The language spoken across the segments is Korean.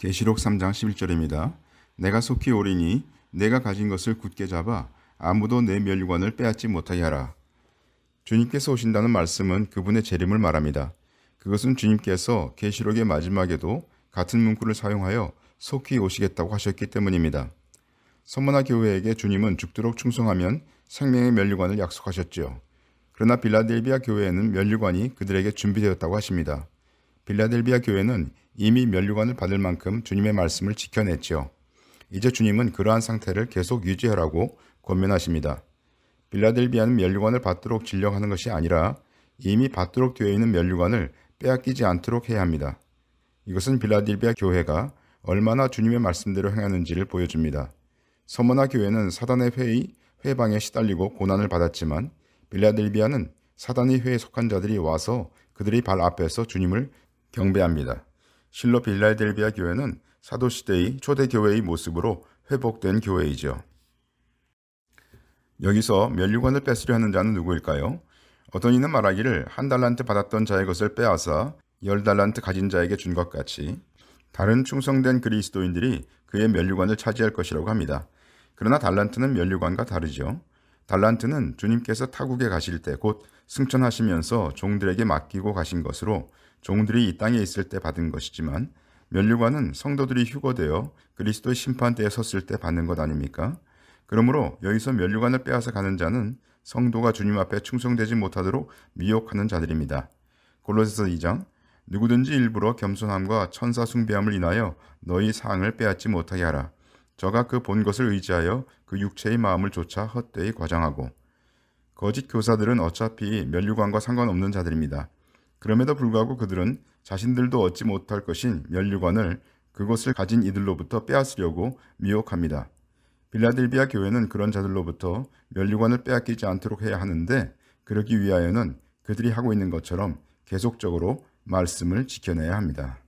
계시록 3장 11절입니다. 내가 속히 오리니 내가 가진 것을 굳게 잡아 아무도 내 멸관을 빼앗지 못하게 하라. 주님께서 오신다는 말씀은 그분의 재림을 말합니다. 그것은 주님께서 계시록의 마지막에도 같은 문구를 사용하여 속히 오시겠다고 하셨기 때문입니다. 서머나 교회에게 주님은 죽도록 충성하면 생명의 면류관을 약속하셨지요. 그러나 빌라델비아 교회에는 면류관이 그들에게 준비되었다고 하십니다. 빌라델비아 교회는 이미 면류관을 받을 만큼 주님의 말씀을 지켜냈지요. 이제 주님은 그러한 상태를 계속 유지하라고 권면하십니다. 빌라델비아는 면류관을 받도록 진령하는 것이 아니라 이미 받도록 되어 있는 면류관을 빼앗기지 않도록 해야 합니다. 이것은 빌라델비아 교회가 얼마나 주님의 말씀대로 행하는지를 보여줍니다. 서머나 교회는 사단의 회의, 회방에 시달리고 고난을 받았지만 빌라델비아는 사단의 회에 속한 자들이 와서 그들의 발 앞에서 주님을 경배합니다. 실로 빌라델비아 교회는 사도시대의 초대 교회의 모습으로 회복된 교회이죠. 여기서 멸류관을 뺏으려 하는 자는 누구일까요? 어떤 이는 말하기를 한 달란트 받았던 자의 것을 빼앗아 열 달란트 가진 자에게 준 것 같이 다른 충성된 그리스도인들이 그의 멸류관을 차지할 것이라고 합니다. 그러나 달란트는 멸류관과 다르죠. 달란트는 주님께서 타국에 가실 때 곧 승천하시면서 종들에게 맡기고 가신 것으로 종들이 이 땅에 있을 때 받은 것이지만 멸류관은 성도들이 휴거되어 그리스도의 심판대에 섰을 때 받는 것 아닙니까? 그러므로 여기서 멸류관을 빼앗아 가는 자는 성도가 주님 앞에 충성되지 못하도록 미혹하는 자들입니다. 골로새서 2장 누구든지 일부러 겸손함과 천사 숭배함을 인하여 너희 상을 빼앗지 못하게 하라. 저가 그 본 것을 의지하여 그 육체의 마음을 조차 헛되이 과장하고 거짓 교사들은 어차피 멸류관과 상관없는 자들입니다. 그럼에도 불구하고 그들은 자신들도 얻지 못할 것인 멸류관을 그것을 가진 이들로부터 빼앗으려고 미혹합니다. 빌라델비아 교회는 그런 자들로부터 멸류관을 빼앗기지 않도록 해야 하는데 그러기 위하여는 그들이 하고 있는 것처럼 계속적으로 말씀을 지켜내야 합니다.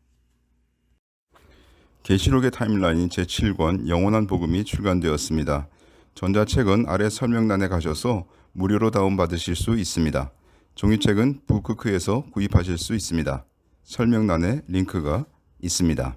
계시록의 타임라인 제7권 영원한 복음이 출간되었습니다. 전자책은 아래 설명란에 가셔서 무료로 다운받으실 수 있습니다. 종이책은 북크크에서 구입하실 수 있습니다. 설명란에 링크가 있습니다.